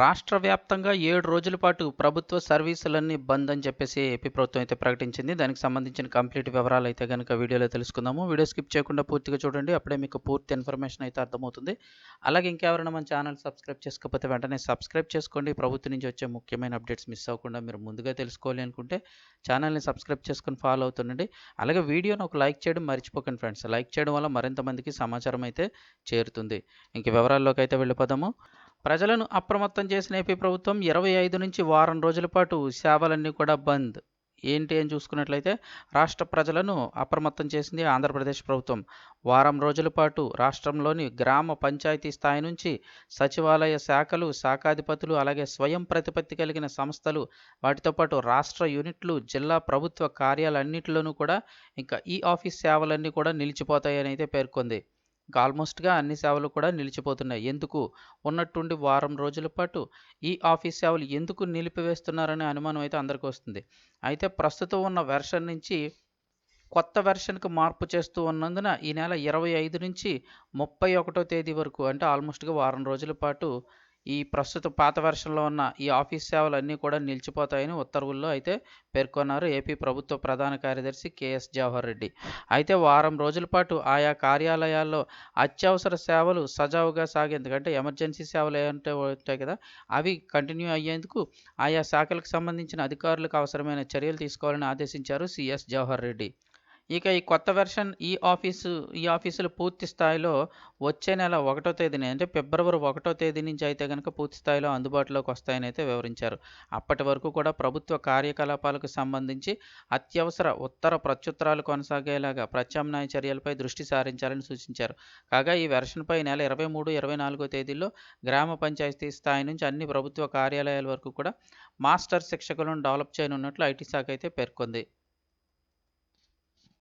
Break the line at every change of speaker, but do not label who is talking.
రాష్ట్ర వ్యాప్తంగా ఏడు రోజుల పాటు ప్రభుత్వ సర్వీసులన్నీ బంద్ అని చెప్పేసి ఏపీ ప్రభుత్వం అయితే ప్రకటించింది. దానికి సంబంధించిన కంప్లీట్ వివరాలు అయితే కనుక వీడియోలో తెలుసుకుందాము. వీడియో స్కిప్ చేయకుండా పూర్తిగా చూడండి. అప్పుడే మీకు పూర్తి ఇన్ఫర్మేషన్ అయితే అర్థమవుతుంది. అలాగే ఇంకెవరైనా మన ఛానల్ సబ్స్క్రైబ్ చేసుకోకపోతే వెంటనే సబ్స్క్రైబ్ చేసుకోండి. ప్రభుత్వం నుంచి వచ్చే ముఖ్యమైన అప్డేట్స్ మిస్ అవ్వకుండా మీరు ముందుగా తెలుసుకోవాలి అనుకుంటే ఛానల్ని సబ్స్క్రైబ్ చేసుకుని ఫాలో అవుతుండండి. అలాగే వీడియోని ఒక లైక్ చేయడం మర్చిపోకండి ఫ్రెండ్స్. లైక్ చేయడం వల్ల మరింత మందికి సమాచారం అయితే చేరుతుంది. ఇంక వివరాల్లోకి అయితే వెళ్ళిపోదాము. ప్రజలను అప్రమత్తం చేసిన ఏపీ ప్రభుత్వం ఇరవై ఐదు నుంచి వారం రోజుల పాటు సేవలన్నీ కూడా బంద్. ఏంటి అని చూసుకున్నట్లయితే రాష్ట్ర ప్రజలను అప్రమత్తం చేసింది ఆంధ్రప్రదేశ్ ప్రభుత్వం. వారం రోజుల పాటు రాష్ట్రంలోని గ్రామ పంచాయతీ స్థాయి నుంచి సచివాలయ శాఖలు శాఖాధిపతులు అలాగే స్వయం ప్రతిపత్తి కలిగిన సంస్థలు వాటితో పాటు రాష్ట్ర యూనిట్లు జిల్లా ప్రభుత్వ కార్యాలన్నింటిలోనూ కూడా ఇంకా ఈ ఆఫీస్ సేవలన్నీ కూడా నిలిచిపోతాయని అయితే పేర్కొంది. ఇంకా ఆల్మోస్ట్గా అన్ని సేవలు కూడా నిలిచిపోతున్నాయి. ఎందుకు? ఉన్నట్టుండి వారం రోజుల పాటు ఈ ఆఫీస్ సేవలు ఎందుకు నిలిపివేస్తున్నారనే అనుమానం అయితే అందరికీ వస్తుంది. అయితే ప్రస్తుతం ఉన్న వెర్షన్ నుంచి కొత్త వెర్షన్కి మార్పు చేస్తూ ఉన్నందున ఈ నెల ఇరవై ఐదు నుంచి ముప్పై ఒకటో తేదీ వరకు అంటే ఆల్మోస్ట్గా వారం రోజుల పాటు ఈ ప్రస్తుత పాత వెర్షన్లో ఉన్న ఈ ఆఫీస్ సేవలు అన్నీ కూడా నిలిచిపోతాయని ఉత్తర్వుల్లో అయితే పేర్కొన్నారు ఏపీ ప్రభుత్వ ప్రధాన కార్యదర్శి కేఎస్ జవహర్ రెడ్డి. అయితే వారం రోజుల పాటు ఆయా కార్యాలయాల్లో అత్యవసర సేవలు సజావుగా సాగేందుకు అంటే ఎమర్జెన్సీ సేవలు ఏమంటే ఉంటాయి కదా అవి కంటిన్యూ అయ్యేందుకు ఆయా శాఖలకు సంబంధించిన అధికారులకు అవసరమైన చర్యలు తీసుకోవాలని ఆదేశించారు సిఎస్ జవహర్ రెడ్డి. ఇక ఈ కొత్త వెర్షన్ ఈ ఆఫీసు ఈ ఆఫీసులు పూర్తి స్థాయిలో వచ్చే నెల ఒకటో తేదీని అంటే ఫిబ్రవరి ఒకటో తేదీ నుంచి అయితే కనుక పూర్తి స్థాయిలో అందుబాటులోకి వస్తాయని అయితే వివరించారు. అప్పటి వరకు కూడా ప్రభుత్వ కార్యకలాపాలకు సంబంధించి అత్యవసర ఉత్తర ప్రత్యుత్తరాలు కొనసాగేలాగా ప్రత్యామ్నాయ చర్యలపై దృష్టి సారించాలని సూచించారు. కాగా ఈ వెర్షన్పై నెల ఇరవై మూడు ఇరవై నాలుగో తేదీల్లో గ్రామ పంచాయతీ స్థాయి నుంచి అన్ని ప్రభుత్వ కార్యాలయాల వరకు కూడా మాస్టర్ శిక్షకులను డెవలప్ చేయనున్నట్లు ఐటీ శాఖ అయితే పేర్కొంది.